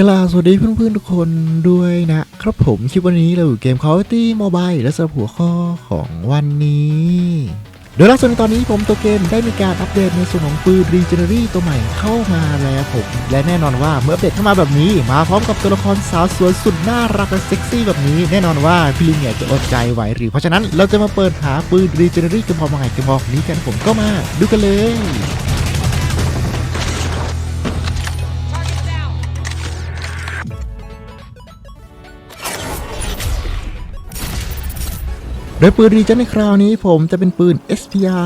กลาสวัสดีเพื่อนๆทุกคนด้วยนะครับผมคลิปวันนี้เราอยู่เกม Call of Duty Mobile และสำหรับหัวข้อของวันนี้ โดยล่าสุดในตอนนี้ผมตัวเกมได้มีการอัปเดตในส่วนของปืนรีเจเนอรี่ตัวใหม่เข้ามาแล้วผม และแน่นอนว่าเมื่ออัปเดตเข้ามาแบบนี้ มาพร้อมกับตัวละครสาวสวยสุดน่ารักและเซ็กซี่แบบนี้ แน่นอนว่าพี่ลิงเนี่ยจะอดใจไหวหรือ เพราะฉะนั้นเราจะมาเปิดหาปืนรีเจเนอรี่กันพอมาไงกันบอกนี้กันผมก็มาดูกันเลย โดยปืนรีเจนในคราวนี้ผมจะเป็นปืน SPR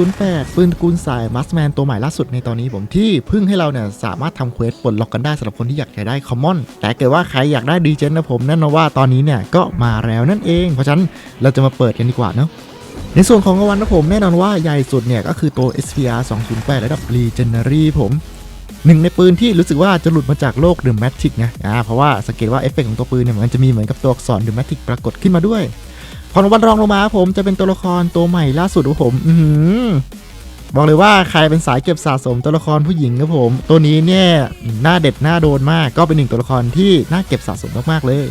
208 ปืนกูลสายมัสแมนตัวใหม่ล่าสุดในตอนนี้ผมที่เพึ่งให้เราเนี่ยสามารถทำเควสปลดล็อกกันได้สำหรับคนที่อยากจะได้คอมมอนแต่เกิดว่าใครอยากได้รีเจนนะผมแน่นอนว่าตอนนี้เนี่ยก็มาแล้วนั่นเอง เพราะฉะนั้นเราจะมาเปิดกันดีกว่าเนาะในส่วนของรางวัลนะผมแน่นอนว่าใหญ่สุดเนี่ยก็คือตัว SPR 208 ระดับ Legendary ผมหนึ่งในปืนที่รู้สึกว่าจะหลุดมาจากโลก The Matic นะอ่าเพราะว่าสังเกตว่าเอฟเฟกต์ของตัวปืนเนี่ยมันจะมีเหมือนกับตัวอักษร The Matic ปรากฏขึ้นมาด้วย พรวัลรองลงมาผมจะเป็นตัวละครตัวใหม่ล่าสุดของผม อืบอกเลยว่าใครเป็นสายเก็บสะสมตัวละครผู้หญิงครับผม ตัวนี้เนี่ยหน้าเด็ดหน้าโดนมาก ก็เป็นหนึ่งตัวละครที่น่าเก็บสะสมมากๆเลย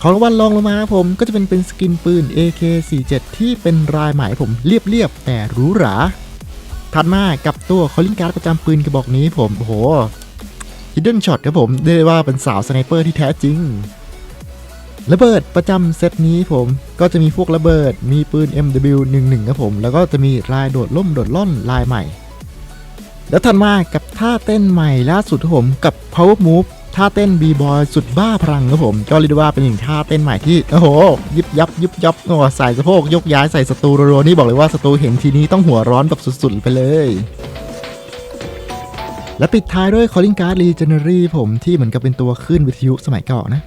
ของรางวัลรองลงมาผมก็จะเป็นเป็นสกินปืน AK47 ที่เป็นรายหมายผมเรียบๆแต่หรูหราถัดมากับตัวคอลลิงการ์ดประจำปืนกระบอกนี้ผมโอ้โห Hidden Shot ครับผมเรียกได้ว่าเป็นสาวสไนเปอร์ที่แท้จริง ระเบิดประจำเซตนี้ผมก็จะมีพวกระเบิด มีปืน MW11 ครับผม แล้วก็จะมีลายโดดล่มโดดล่อนลายใหม่ แล้วถัดมากับท่าเต้นใหม่ล่าสุดผมกับ Power Move ท่าเต้นบีบอยสุดบ้าพลังครับผม ก็เรียกได้ว่าเป็นหนึ่งท่าเต้นใหม่ที่ โอ้โห ยิบยับยิบยับโอ้ใส่สะโพกยกย้ายใส่ศัตรูรัวๆนี่บอกเลยว่าศัตรูเห็นทีนี้ต้องหัวร้อนแบบสุดๆ ไปเลยและปิดท้ายด้วย Calling Card Legendary ผมที่เหมือนกับเป็นตัวขึ้นวิทยุสมัยก่อนนะ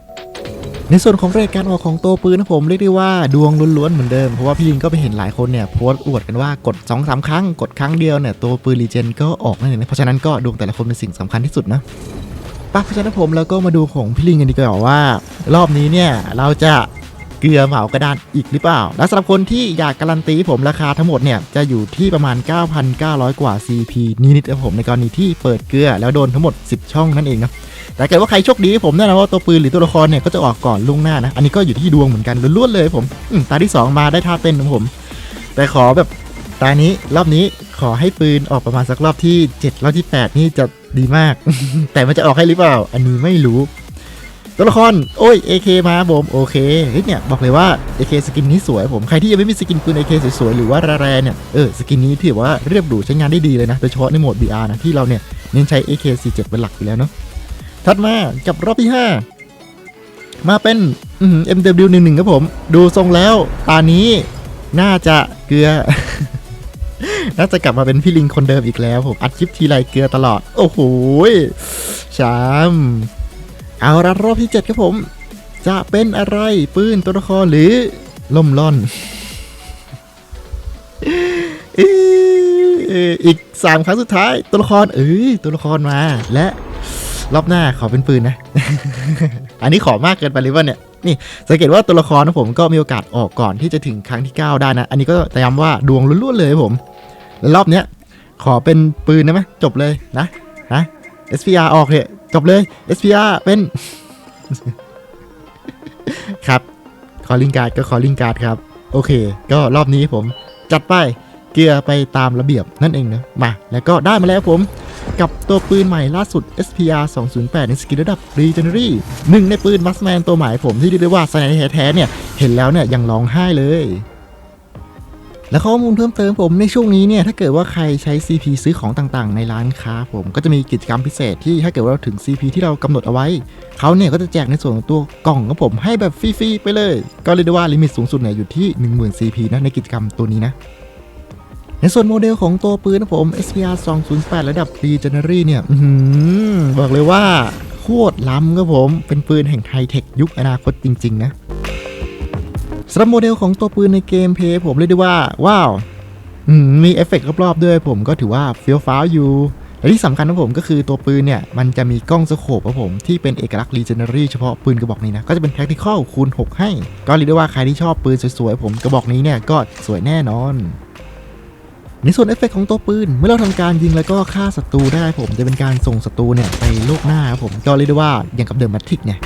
ในส่วนของรทการออกของตัวปืนนะผมเรียกได้ว่าดวงล้วนๆเหมือนเดิมเพราะว่าพี่ลิงก็ไปเห็นหลายคนเนี่ยโพสต์อวดกันว่ากด2อสาครั้งกดครั้งเดียวเนี่ยตัวปืนรีเจนก็ออกนั่นเองเพราะฉะนั้นก็ดวงแต่ละคนเป็นสิ่งสำคัญที่สุดนะปะเพราะฉะนั้นผมแล้วก็มาดูของพี่ลิงกันดีกว่าว่า รอบนี้เนี่ยเราจะ เกลือเหมากระดานอีกหรือเปล่า และสำหรับคนที่อยากการันตีผมราคาทั้งหมดเนี่ยจะอยู่ที่ประมาณ 9,900 กว่า CP นิดๆครับผมในกรณีที่เปิดเกลือแล้วโดนทั้งหมด 10 ช่องนั่นเองนะแต่เกิดว่าใครโชคดีผมแน่นอนว่าตัวปืนหรือตัวละครเนี่ยก็จะออกก่อนล่วงหน้านะอันนี้ก็อยู่ที่ดวงเหมือนกันล้วนๆเลยผมอืมตาที่ 2 มาได้ท่าเต้นของผม แต่ขอแบบตานี้รอบนี้ขอให้ปืนออกประมาณสักรอบที่ 7 รอบที่ 8 นี่จะดีมาก แต่มันจะออกให้หรือเปล่า อันนี้ไม่รู้ ตัวละคร โอ้ย AK มาผมโอเคเฮ้ยเนี่ยบอกเลยว่า AK สกินนี้สวยผมใครที่ยังไม่มีสกินปืน AK สวยๆหรือว่าแรๆเนี่ยเออสกินนี้ถือว่าเรียบหรูใช้งานได้ดีเลยนะโดยเฉพาะในโหมด BR นะที่เราเนี่ยเน้นใช้ AK47 เป็นหลักอยู่แล้วเนาะถัดมากับรอบที่ 5 มาเป็นอืม MW11 ครับผม ดูทรงแล้วตานี้น่าจะเกลือน่าจะกลับมาเป็นพี่ลิงคนเดิมอีกแล้วผมอัดคลิปทีไรเกลือตลอด โอ้โหชาม เอาละรอบที่ 7 ครับผม จะเป็นอะไรปืนตัวละครหรือล่มล่อนอ้ยอีก 3 ครั้งสุดท้ายตัวละครเอ้ยตัวละครมา และรอบหน้าขอเป็นปืนนะ อันนี้ขอมากเกินไปหรือว่าเนี่ยนี่สังเกตว่าตัวละครของผมก็มีโอกาสออกก่อนที่จะถึงครั้งที่ 9 ได้นะ อันนี้ก็ย้ำว่าดวงล้วนๆเลยผม แล้วรอบเนี้ยขอเป็นปืนได้ไหมจบเลยนะนะ SPR ออกเถอะ จบเลย SPR เป็น ครับคอลิงการ์ดก็คอลิงการ์ดครับ โอเค ก็รอบนี้ผมจัดไปเกียร์ไปตามระเบียบนั่นเองนะมา แล้วก็ได้มาแล้วผม กับตัวปืนใหม่ล่าสุด SPR 208ในสกิลระดับ Regenery หนึ่งในปืนมัสแมนตัวใหม่ผมที่เรียกได้ว่าสไนแท้ๆเนี่ย เห็นแล้วเนี่ยยังร้องไห้เลย และข้อมูลเพิ่มเติมผมในช่วงนี้เนี่ยถ้าเกิดว่าใครใช้ CP ซื้อของต่างๆ ในร้านค้า ผมก็จะมีกิจกรรมพิเศษที่ถ้าเกิดว่าเราถึง CP ที่เรากำหนดเอาไว้เขาเนี่ยก็จะแจกในส่วนของตัวกล่องของผมให้แบบฟรีๆไปเลย ก็เรียกได้ว่าลิมิตสูงสุดเนี่ยอยู่ที่ 10,000 CP นะในกิจกรรมตัวนี้นะในส่วนโมเดลของตัวปืนนะผม SPR 208 ระดับ Regenery เนี่ยอบอกเลยว่าโคตรล้ำครับผม เป็นปืนแห่งไฮเทคยุคอนาคตจริง ๆ นะ สำหรับโมเดลของตัวปืนในเกมเพย์ผมเรียกได้ว่า ว้าวมีเอฟเฟกต์รอบๆด้วยผมก็ถือว่าเฟี้ยวฟ้าวอยู่และที่สำคัญนะผมก็คือตัวปืนเนี่ย มันจะมีกล้องสโคปครับผม ที่เป็นเอกลักษณ์ Legendary เฉพาะปืนกระบอกนี้นะ ก็จะเป็น Tactical คูณ 6 ให้ ก็เรียกได้ว่าใครที่ชอบปืนสวยๆ ผมกระบอกนี้เนี่ย ก็สวยแน่นอน ในส่วนเอฟเฟกต์ของตัวปืน เมื่อเราทำการยิงแล้วก็ฆ่าศัตรูได้ผมจะเป็นการส่งศัตรูเนี่ยไปโลกหน้าครับผมก็เรียกได้ว่าอย่างกับเดิมแมทริกเนี่ย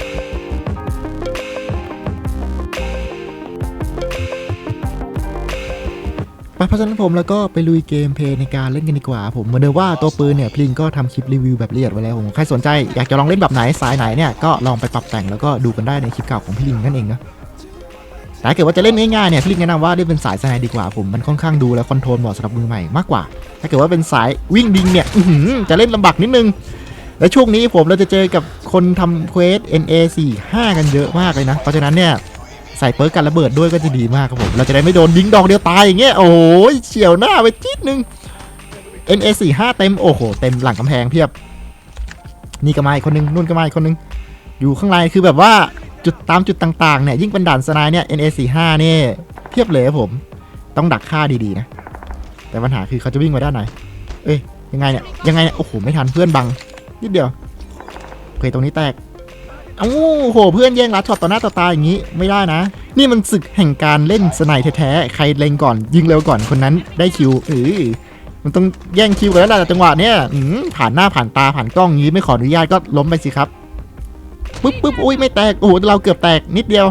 เพราะฉะนั้นผมแล้วก็ไปลุยเกมเพลย์ในการเล่นกันดีกว่า ผมเหมือนเดิมว่าตัวปืนเนี่ยพลิงก็ทำคลิปรีวิวแบบละเอียดไว้แล้วผมใครสนใจอยากจะลองเล่นแบบไหนสายไหนเนี่ยก็ลองไปปรับแต่งแล้วก็ดูกันได้ในคลิปเก่าของพี่ลิงนั่นเองนะแต่ถ้าเกิดว่าจะเล่นง่ายๆเนี่ยพี่ลิงแนะนำว่าได้เป็นสายสไนด์ดีกว่าผมมันค่อนข้างดูแลคอนโทรลเหมาะสำหรับมือใหม่มากกว่า ถ้าเกิดว่าเป็นสายวิ่งดิงเนี่ยจะเล่นลำบากนิดนึงและช่วงนี้ผมเราจะเจอกับคนทำเควส NA45 กันเยอะมากเลยนะ เพราะฉะนั้นเนี่ย ใส่เปิร์กกันระเบิดด้วยก็จะดีมากครับผม เราจะได้ไม่โดนยิงดอกเดียวตายอย่างเงี้ย โอ้ยเฉียวหน้าไปทิดนึง NA45 เต็ม โอ้โห เต็มหลังกำแพงเพียบ นี่ก็มาอีกคนนึงนู่นก็มาอีกคนนึง อยู่ข้างในคือแบบว่าจุดตามจุดต่างๆเนี่ยยิ่งเป็นด่านสไนด์เนี่ย NA45 เนี่ยเพียบเลยครับผม ต้องดักฆ่าดีๆนะ แต่ปัญหาคือเขาจะวิ่งมาด้านไหน เอ้ยยังไงเนี่ยยังไงเนี่ยโอ้โหไม่ทันเพื่อนบังนิดเดียวโอเคตรงนี้แตก เอ้โห เพื่อนแย่งลัดช็อตต่อหน้าต่อตาอย่างนี้ไม่ได้นะ นี่มันศึกแห่งการเล่นสไนด์แท้ๆ ใครเล็งก่อน ยิงเร็วก่อนคนนั้นได้คิวเออมันต้องแย่งคิวกันแล้วล่ะแต่จังหวะเนี้ยอืมผ่านหน้าผ่านตาผ่านกล้องงนี้ไม่ขออนุญาตก็ล้มไปสิครับปุ๊บปุ๊บอุ้ยไม่แตกโอ้โหเราเกือบแตกนิดเดียว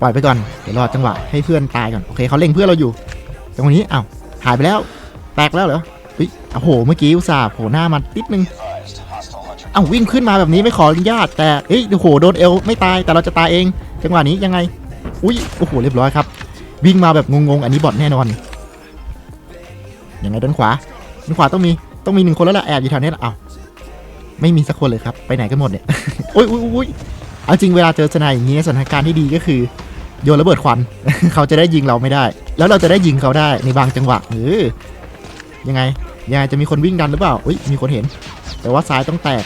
ปล่อยไปก่อนเดี๋ยวรอจังหวะให้เพื่อนตายก่อนโอเคเขาเล็งเพื่อนเราอยู่จังหวะนี้อ้าวหายไปแล้ว แตกแล้วเหรอเฮ้ยโอ้โหเมื่อกี้อุตส่าห์โผล่หน้ามานิดนึง อ้าวิ่งขึ้นมาแบบนี้ไม่ขออนุญาต แต่เอ้ยโอ้โหโดนเอลไม่ตายแต่เราจะตายเองจังหวะนี้ยังไง อุ้ยโอ้โหเรียบร้อยครับ วิ่งมาแบบงงๆอันนี้บอทแน่นอนยังไงด้านขวาด้านขวาต้องมีต้องมีหนึ่งคนแล้วล่ะแอบอยู่แถวนี้ละเอ้าไม่มีสักคนเลยครับไปไหนกันหมดเนี่ยโอ้ยโอ้ยโอ้ยเอาจริงเวลาเจอสนายอย่างนี้สถานการณ์ที่ดีก็คือโยนระเบิดควัน เขาจะได้ยิงเราไม่ได้ แล้วเราจะได้ยิงเขาได้ในบางจังหวะเออยังไงยังไงจะมีคนวิ่งดันหรือเปล่าอุ้ยมีคนเห็น แต่ว่าซ้ายต้องแตก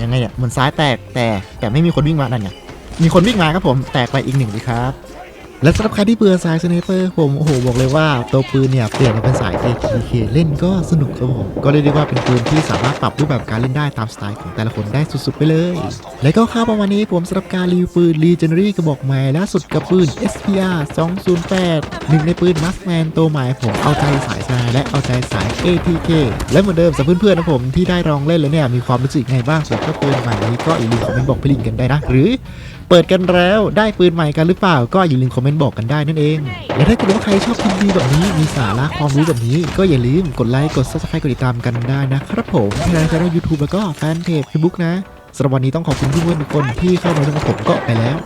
ยังไงเนี่ยเหมือนซ้ายแตกแต่แต่ไม่มีคนวิ่งมานั่นไงมีคนวิ่งมาครับผมแตกไปอีกหนึ่งเลยครับ และสำหรับใครที่เบื่อสายสไนเปอร์ผมโอ้โหบอกเลยว่าตัวปืนเนี่ยเปลี่ยนมาเป็นสาย AKK เล่นก็สนุกครับผมก็เรียกได้ว่าเป็นปืนที่สามารถปรับรูปแบบการเล่นได้ตามสไตล์ของแต่ละคนได้สุดๆไปเลย และก็ค่าวประมาณนี้ผมสำหรับการรีวิวปืน Legendary กระบอกใหม่ล่าสุดกับปืน SPR 208หนึ่งในปืน Marksman ตัวใหม่ผมเอาใจสายสายและเอาใจสาย ATK และเหมือนเดิมสำหรับเพื่อนๆนะผมที่ได้ลองเล่นแล้วเนี่ยมีความรู้สึกไงบ้างสำหรับเจ้าปืนใหม่นี้ก็อย่าลืมคอมเมนต์บอกพี่ลิงกันได้นะหรือ เปิดกันแล้วได้ปืนใหม่กันหรือเปล่าก็อย่าลืมคอมเมนต์บอกกันได้นั่นเอง และถ้าเกิดว่าใครชอบคลิปดีแบบนี้ มีสาระความรู้แบบนี้ ก็อย่าลืมกดไลค์ กด subscribe กดติดตามกันได้นะครับผมทางช่องยูทูบแล้วก็แฟนเพจเฟซบุ๊กนะสำหรับวันนี้ต้องขอบคุณเพื่อนๆทุกคนที่เข้ามาดูกับผมก็ไปแล้ว